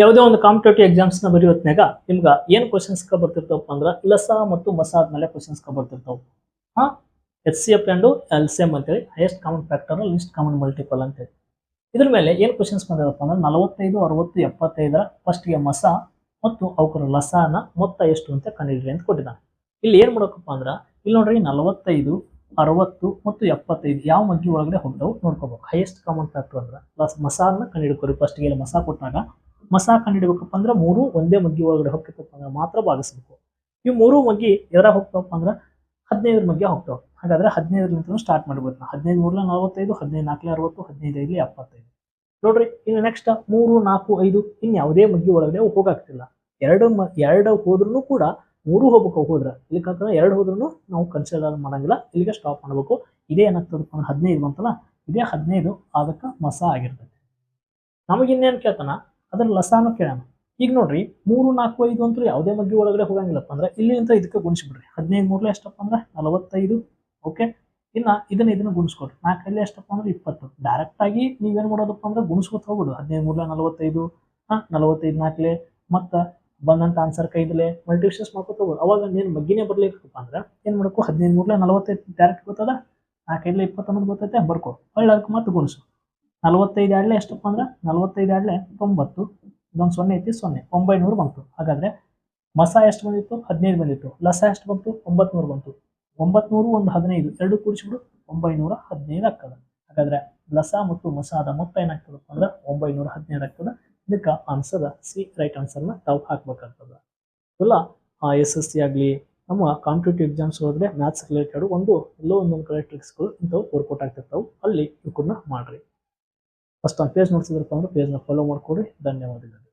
ಯಾವುದೇ ಒಂದು ಕಾಂಪಿಟೇಟಿವ್ ಎಕ್ಸಾಮ್ಸ್ನ ಬರೆಯೋತ್ನಾಗ ನಿಮ್ಗೆ ಏನು ಕ್ವಶನ್ಸ್ ಬರ್ತಿರ್ತಾವಪ್ಪ ಅಂದ್ರೆ ಲಸ ಮತ್ತು ಮಸ ಆದ್ಮೇಲೆ ಕ್ವಶನ್ಸ್ ಬರ್ತಿರ್ತಾವ. ಹಾ? H C F and L C M ಅಂತೇಳಿ highest common factor least common multiple ಅಂತೇಳಿ. ಇದ್ರ ಮೇಲೆ ಏನು ಕ್ವಶನ್ಸ್ ಬಂದಿರಪ್ಪ ಅಂದ್ರೆ ನಲವತ್ತೈದು, ಅರವತ್ತು, ಎಪ್ಪತ್ತೈದರ ಫಸ್ಟ್ಗೆ ಮಸ ಮತ್ತು ಅವಕರ ಲಸಾನ ಮೊತ್ತ ಎಷ್ಟು ಅಂತ ಕಂಡಿಡ್ರಿ ಅಂತ ಕೊಟ್ಟಿದ್ದಾನೆ. ಇಲ್ಲಿ ಏನು ಮಾಡೋಕಪ್ಪ ಅಂದ್ರೆ ಇಲ್ಲಿ ನೋಡ್ರಿ ನಲವತ್ತೈದು, ಅರವತ್ತು ಮತ್ತು ಎಪ್ಪತ್ತೈದು ಯಾವ ಮಗ್ಗಿ ಒಳಗಡೆ ಹೋಗ್ತಾವೆ ನೋಡ್ಕೋಬೇಕು. ಹೈಯೆಸ್ಟ್ ಕಾಮನ್ ಫ್ಯಾಕ್ಟರ್ ಅಂದ್ರೆ ಪ್ಲಸ್ ಮಸಾನ ಕಂಡಿಡ್ಕೋರಿ ಫಸ್ಟ್ಗೆ ಇಲ್ಲಿ ಮಸ ಕೊಟ್ಟಾಗ ಮಸ ಕಂಡಿಡ್ಬೇಕಪ್ಪ ಅಂದ್ರೆ ಮೂರು ಒಂದೇ ಮಗ್ಗಿ ಒಳಗಡೆ ಹೋಗ್ತಿರ್ತಪ್ಪ ಅಂದ್ರೆ ಮಾತ್ರ ಭಾಗಿಸ್ಬೇಕು ಇವು ಮೂರು ಮಗ್ಗಿ ಎದರ ಹೋಗ್ತಾವಪ್ಪ ಅಂದ್ರೆ ಹದಿನೈದರ ಮಗ್ಗಿ ಹೋಗ್ತಾವೆ ಹಾಗಾದ್ರೆ ಹದಿನೈದರಿಂದ ಸ್ಟಾರ್ಟ್ ಮಾಡ್ಬೋದು ನಾವು ಹದಿನೈದು ಮೂರಲ ನಲವತ್ತೈದು ಹದಿನೈದು ನಾಲ್ಕಲೆ ಅರವತ್ತು ಹದಿನೈದು ಇಲ್ಲಿ ಎಪ್ಪತ್ತೈದು. ನೋಡ್ರಿ, ಇನ್ನು ನೆಕ್ಸ್ಟ್ ಮೂರು, ನಾಲ್ಕು, ಐದು ಇನ್ನು ಯಾವುದೇ ಮಗ್ಗಿ ಒಳಗಡೆ ಅವು ಹೋಗಾಗ್ತಿಲ್ಲ ಎರಡು ಮ, ಎರಡು ಹೋದ್ರೂ ಕೂಡ ಮೂರು ಹೋಗ್ಬೇಕು ಹೋದ್ರೆ. ಇಲ್ಲಿಕಂತಂದ್ರೆ ಎರಡು ಹೋದ್ರೂ ನಾವು ಕನ್ಸಿಡರ್ ಮಾಡಂಗಿಲ್ಲ. ಇಲ್ಲಿಗೆ ಸ್ಟಾಪ್ ಮಾಡಬೇಕು. ಇದೇ ಏನಾಗ್ತದಪ್ಪ ಅಂದ್ರೆ ಹದಿನೈದು ಅಂತಲ್ಲ ಇದೇ ಹದಿನೈದು, ಅದಕ್ಕೆ ಮಸ ಆಗಿರ್ತೈತಿ. ನಮಗಿನ್ನೇನು ಕೇಳ್ತಾನ? ಅದ್ರ ಲಸಾನು ಕೇಳೋಣ. ಈಗ ನೋಡ್ರಿ, ಮೂರು, ನಾಲ್ಕು, ಐದು ಅಂತೂ ಯಾವುದೇ ಮಗ್ಗಿ ಒಳಗಡೆ ಹೋಗಂಗಿಲ್ಲಪ್ಪ ಅಂದ್ರೆ ಇಲ್ಲಿಂದ ಇದಕ್ಕೆ ಗುಣಿಸ್ಬಿಡ್ರಿ. ಹದಿನೈದು ಮೂರಲೆ ಎಷ್ಟಪ್ಪ ಅಂದ್ರೆ ನಲವತ್ತೈದು ಓಕೆ ಇನ್ನ ಇದನ್ನ ಇದನ್ನ ಗುಣಿಸ್ಕೊಡ್ರಿ. ನಾಲ್ಕಲ್ಲಿ ಎಷ್ಟಪ್ಪ ಅಂದ್ರೆ ಇಪ್ಪತ್ತು. ಡೈರೆಕ್ಟ್ ಆಗಿ ನೀವೇನ್ ಮಾಡೋದಪ್ಪ ಅಂದ್ರೆ ಗುಣಿಸ್ಕೊತ ಹೋಗ್ಬಿಡು ಹದಿನೈದು ಮೂರಲೆ ನಲವತ್ತೈದು, ಹಾ, ನಲವತ್ತೈದು ನಾಲ್ಕಲೆ, ಮತ್ತೆ ಬಂದಂತ ಆನ್ಸರ್ ಕೈದಲೆ ಮಲ್ಟಿಪ್ಷನ್ಸ್ ಮಾಡ್ಕೊತ ಹೋಗ್ಬೋದು ಅವಾಗ ನೀನು ಮಗ್ಗಿನೇ ಬರ್ಲಿಕ್ಕಪ್ಪ ಅಂದ್ರೆ ಏನ್ ಮಾಡ್ಕೋ? ಹದಿನೈದು ಮೂರಲೆ ನಲವತ್ತೈದು ಡೈರೆಕ್ಟ್ ಗೊತ್ತದ? ನಾಲ್ಕೈದಲೆ ಇಪ್ಪತ್ತು ಅನ್ನೋದು ಗೊತ್ತೈತೆ, ಬರ್ಕೋ. ಒಳ್ಳೆ ಅದಕ್ಕೆ ಮತ್ತೆ ಗುಣಿಸು. ನಲವತ್ತೈದು ಆಡ್ಲೆ ಎಷ್ಟಪ್ಪ ಅಂದ್ರೆ? ನಲವತ್ತೈದು ಆಡ್ಲೆ ತೊಂಬತ್ತು. ಇದೊಂದು ಸೊನ್ನೆ ಐತಿ, ಸೊನ್ನೆ. ಒಂಬೈನೂರು ಬಂತು. ಹಾಗಾದ್ರೆ ಮಸ ಎಷ್ಟು ಬಂದಿತ್ತು? ಹದಿನೈದು ಬಂದಿತ್ತು. ಲಸ ಎಷ್ಟು ಬಂತು? ಒಂಬತ್ನೂರು ಬಂತು. ಒಂಬತ್ನೂರು ಒಂದು ಹದಿನೈದು. ಎರಡು ಕೂಡಿಸ್ಬಿಡು, ಒಂಬೈನೂರ ಹದಿನೈದು ಆಗ್ತದೆ. ಹಾಗಾದ್ರೆ ಲಸ ಮತ್ತು ಮಸಾದ ಮೊತ್ತ ಏನಾಗ್ತದಪ್ಪ ಅಂದ್ರೆ? ಒಂಬೈನೂರ ಹದಿನೈದು ಆಗ್ತದೆ. ಇದಕ್ಕೆ ಆನ್ಸರ್ ಸಿ, ರೈಟ್ ಆನ್ಸರ್ನ ತಾವು ಹಾಕ್ಬೇಕಾಗ್ತದೆ. ಇಲ್ಲ ಎಸ್ ಎಸ್ ಸಿ ಆಗಲಿ, ನಮ್ಮ ಕಾಂಪಿಟೇಟಿವ್ ಎಕ್ಸಾಮ್ಸ್ ಹೋದ್ರೆ ಮ್ಯಾಥ್ಸ್ ರಿಲೇಟೆಡ್ ಒಂದು ಎಲ್ಲೋ ಒಂದೊಂದು ಕಡೆ ಟ್ರಿಕ್ಸ್ಗಳು ಇಂಥವು ವರ್ಕೌಟ್ ಆಗ್ತಿರ್ತಾವೆ. ಅಲ್ಲಿ ಇವಕ್ಕನ್ನ ಮಾಡ್ರಿ. ಫಸ್ಟ್ ಆ ಪೇಜ್ ನೋಡ್ತಿದ್ರಪ್ಪ ಅಂದ್ರೆ ಪೇಜ್ನ ಫಾಲೋ ಮಾಡಿಕೊಡಿ. ಧನ್ಯವಾದಗಳು.